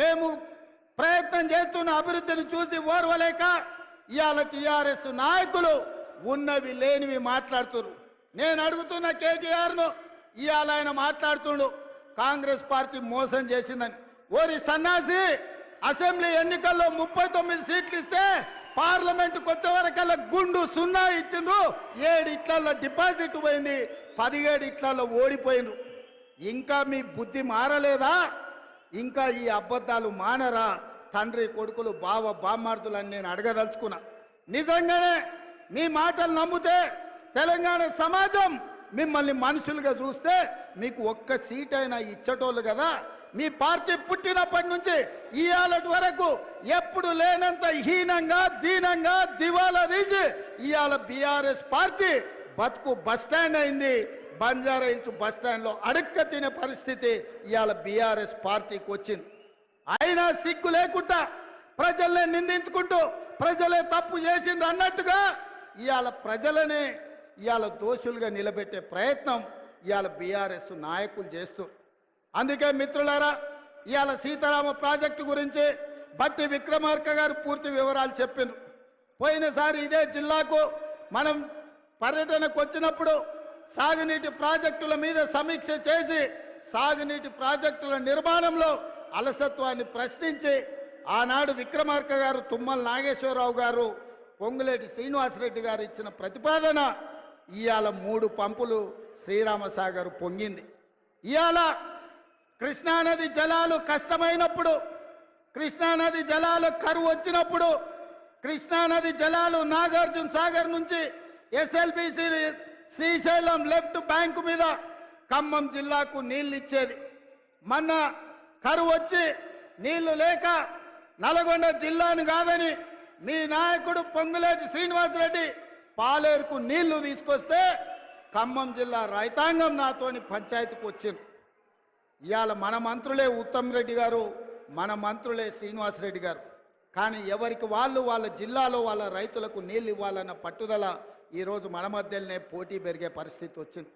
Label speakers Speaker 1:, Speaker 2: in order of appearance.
Speaker 1: మేము ప్రయత్నం చేస్తున్న అభివృద్ధిని చూసి ఓర్వలేక ఇవాళ టీఆర్ఎస్ నాయకులు ఉన్నవి లేనివి మాట్లాడుతున్నారు నేను అడుగుతున్న కేటీఆర్ను ఇవాళ ఆయన మాట్లాడుతుండు. కాంగ్రెస్ పార్టీ మోసం చేసిందని. ఓరి సన్నాసి అసెంబ్లీ ఎన్నికల్లో ముప్పై తొమ్మిది సీట్లు ఇస్తే పార్లమెంట్ వచ్చే వరకల్లా గుండు సున్నా ఇచ్చిండ్రు. ఏడు ఇట్లలో డిపాజిట్ పోయింది పదిహేడు ఇట్లలో ఓడిపోయిండ్రు. ఇంకా మీ బుద్ధి మారలేదా? ఇంకా ఈ అబద్ధాలు మానరా? తండ్రి కొడుకులు బావ బామ్మార్దులని నేను అడగదలుచుకున్నా. నిజంగానే మీ మాటలు నమ్మితే తెలంగాణ సమాజం మిమ్మల్ని మనుషులుగా చూస్తే మీకు ఒక్క సీట్ అయినా ఇచ్చటోళ్ళు కదా? మీ పార్టీ పుట్టినప్పటి నుంచి ఇవాళటి వరకు ఎప్పుడు లేనంత హీనంగా దీనంగా దివాలా తీసి ఇవాళ బీఆర్ఎస్ పార్టీ బతుకు బస్ స్టాండ్ అయింది. బంజారా హిల్స్ బస్ స్టాండ్లో తినే పరిస్థితి ఇవాళ బీఆర్ఎస్ పార్టీకి వచ్చింది. అయినా సిగ్గు లేకుండా ప్రజల్ని నిందించుకుంటూ ప్రజలే తప్పు చేసిండ్రు అన్నట్టుగా ఇవాళ ప్రజలనే ఇవాళ దోషులుగా నిలబెట్టే ప్రయత్నం ఇవాళ బీఆర్ఎస్ నాయకులు చేస్తూ. అందుకే మిత్రులారా ఇవాళ సీతారామ ప్రాజెక్టు గురించి బట్టి విక్రమార్క గారు పూర్తి వివరాలు చెప్పిండ్రు. పోయినసారి ఇదే జిల్లాకు మనం పర్యటనకు వచ్చినప్పుడు సాగునీటి ప్రాజెక్టుల మీద సమీక్ష చేసి సాగునీటి ప్రాజెక్టుల నిర్మాణంలో అలసత్వాన్ని ప్రశ్నించి ఆనాడు విక్రమార్క గారు తుమ్మల నాగేశ్వరరావు గారు పొంగులేటి శ్రీనివాసరెడ్డి గారు ఇచ్చిన ప్రతిపాదన ఇవాళ మూడు పంపులు శ్రీరామసాగర్ పొంగింది. ఇవాళ కృష్ణానది జలాలు కష్టమైనప్పుడు కృష్ణానది జలాలు కరువు వచ్చినప్పుడు కృష్ణానది జలాలు నాగార్జున సాగర్ నుంచి ఎస్ఎల్బిసి శ్రీశైలం లెఫ్ట్ బ్యాంకు మీద ఖమ్మం జిల్లాకు నీళ్ళు ఇచ్చేది మొన్న కరువు వచ్చి నీళ్ళు లేక నల్గొండ జిల్లాను కాదని మీ నాయకుడు పొంగులేటి శ్రీనివాసరెడ్డి పాలేరుకు నీళ్ళు తీసుకొస్తే ఖమ్మం జిల్లా రైతాంగం నాతోని పంచాయతీకి వచ్చింది. ఇవాళ మన మంత్రులే ఉత్తమ్ రెడ్డి గారు మన మంత్రులే శ్రీనివాసరెడ్డి గారు. కానీ ఎవరికి వాళ్ళు వాళ్ళ జిల్లాలో వాళ్ళ రైతులకు నీళ్ళు ఇవ్వాలన్న పట్టుదల ఈరోజు మన మధ్యలోనే పోటీ పెరిగే పరిస్థితి వచ్చింది.